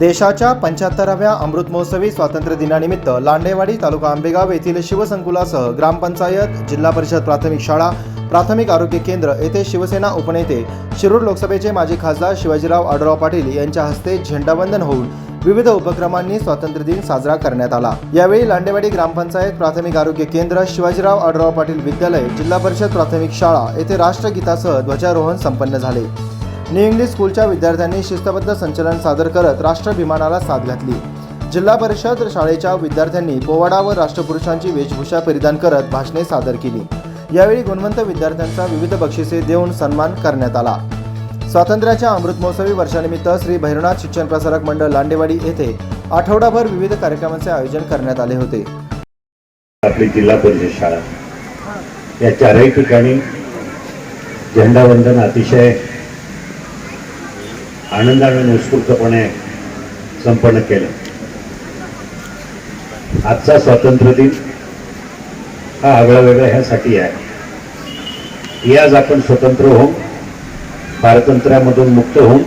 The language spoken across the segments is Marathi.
देशाच्या पंच्याहत्तराव्या अमृत महोत्सवी स्वातंत्र्य दिनानिमित्त लांडेवाडी तालुका आंबेगाव येथील शिवसंकुलासह ग्रामपंचायत जिल्हा परिषद प्राथमिक शाळा प्राथमिक आरोग्य केंद्र येथे शिवसेना उपनेते शिरूर लोकसभेचे माजी खासदार शिवाजीराव आडराव पाटील यांच्या हस्ते झेंडावंदन होऊन विविध उपक्रमांनी स्वातंत्र्य दिन साजरा करण्यात आला. यावेळी लांडेवाडी ग्रामपंचायत प्राथमिक आरोग्य केंद्र शिवाजीराव आडराव पाटील विद्यालय जिल्हा परिषद प्राथमिक शाळा येथे राष्ट्रगीतासह ध्वजारोहण संपन्न झाले. इंग्लिश स्कूलच्या विद्यार्थ्यांनी शिस्तबद्ध संचलन सादर करत राष्ट्रभिमानाला साथ घातली. जिल्हा परिषद शाळेच्या विद्यार्थ्यांनी पोवाडा व राष्ट्रपुरुषांची वेशभूषा परिधान करत भाषणे सादर केली. यावेळी गुणवंत विद्यार्थ्यांचा विविध बक्षिसे देऊन सन्मान करण्यात आला. स्वातंत्र्याच्या अमृत महोत्सवी वर्षानिमित्त श्री भैरवनाथ शिक्षण प्रसारक मंडळ लांडेवाडी येथे आठवडाभर विविध कार्यक्रमांचे आयोजन करण्यात आले होते. आपली जिल्हा परिषद शाळा. या चारही ठिकाणी झेंडावंदन अतिशय आनंदाने उत्स्फूर्तपणे संपन्न केलं. आजचा स्वातंत्र्य दिन हा आगळा वेगळा ह्यासाठी आहे. आज आपण स्वतंत्र होऊन पारतंत्र्यामधून मुक्त होऊन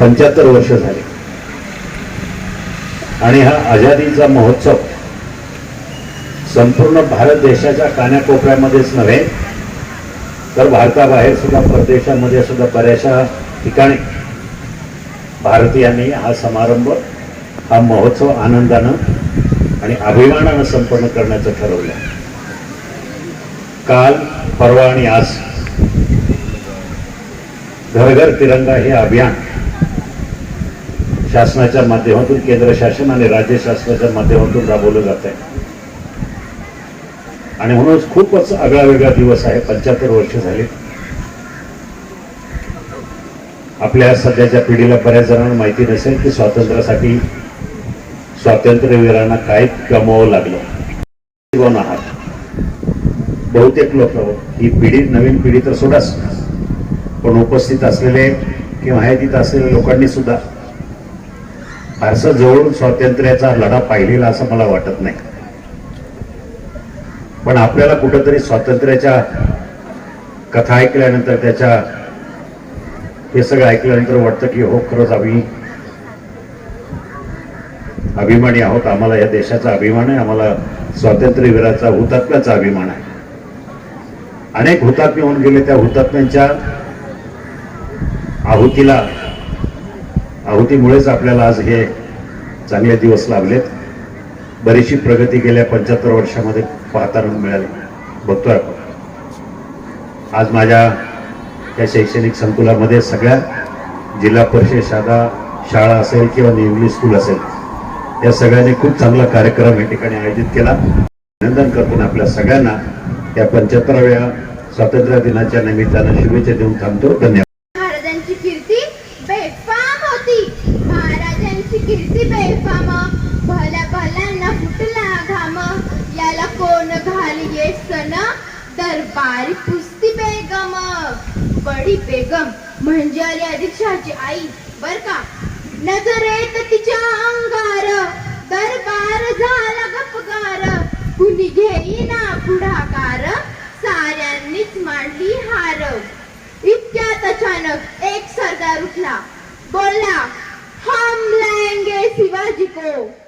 पंच्याहत्तर वर्ष झाले. आणि हा आझादीचा महोत्सव संपूर्ण भारत देशाच्या कानाकोपऱ्यामध्येच नव्हे तर भारताबाहेर सुद्धा परदेशामध्ये सुद्धा बऱ्याचशा ठिकाणी भारतीयांनी हा समारंभ हा महोत्सव आनंदानं आणि अभिमानानं संपन्न करण्याचं ठरवलं. काल परवा आणि आज. घर घर तिरंगा हे अभियान शासनाच्या माध्यमातून केंद्र शासन आणि राज्य शासनाच्या माध्यमातून राबवलं जात आहे आणि म्हणूनच खूपच आगळा वेगळा दिवस आहे. पंच्याहत्तर वर्ष झाली. आपल्या सध्याच्या पिढीला बऱ्याच जणांना माहिती नसेल की स्वातंत्र्यासाठी स्वातंत्र्यवीरांना काय कमवावं लागलं. कोण आहात? बहुतेक लोक ही पिढी नवीन पिढी तर सोडाच पण उपस्थित असलेले किंवा माहितीत असलेल्या लोकांनी सुद्धा. फारसं जवळून स्वातंत्र्याचा लढा पाहिलेला असं मला वाटत नाही. पण आपल्याला कुठंतरी स्वातंत्र्याच्या कथा ऐकल्यानंतर त्याच्या हे सगळं ऐकल्यानंतर वाटतं की हो खरंच आम्ही अभिमानी आहोत. आम्हाला या देशाचा अभिमान आहे. आम्हाला स्वातंत्र्यवीराचा हुतात्म्याचा अभिमान आहे. अनेक हुतात्मे होऊन गेले. त्या हुतात्म्यांच्या आहुतीला आहुतीमुळेच आपल्याला आज हे चांगले दिवस लाभलेत. बरीचशी प्रगती गेल्या पंच्याहत्तर वर्षामध्ये पाहताना मिळाली. बघतोय आपण. आज माझ्या या शैक्षणिक संकुलामध्ये सगळ्या जिल्हा परिषद शाळा शाळा असेल किंवा इंग्लिश स्कूल असेल या सगळ्यांनी खूप चांगला कार्यक्रम या ठिकाणी आयोजित केला. अभिनंदन करतो आपल्या सगळ्यांना. या पंच्याहत्तराव्या स्वातंत्र्य दिनाच्या निमित्तानं शुभेच्छा देऊन थांबतो. धन्यवाद. महाराजांची कीर्ती बेफाम होती. महाराजांची कीर्ती बेफाम. भल्या भल्यांना फुटला घाम. याला कोण घालिये दरबारी पुस्ती बेगम. बडी बेगम. म्हणजे अली अधिक्षाची आई. बर का? नजरेत तिच्या अंगार. दरबार झाला गपगार कुणी घेईना पुढाकार. साऱ्यांनीच मांडली हार. इतक्यात अचानक एक सरदार उठला. बोलला हम लाएंगे शिवाजी को.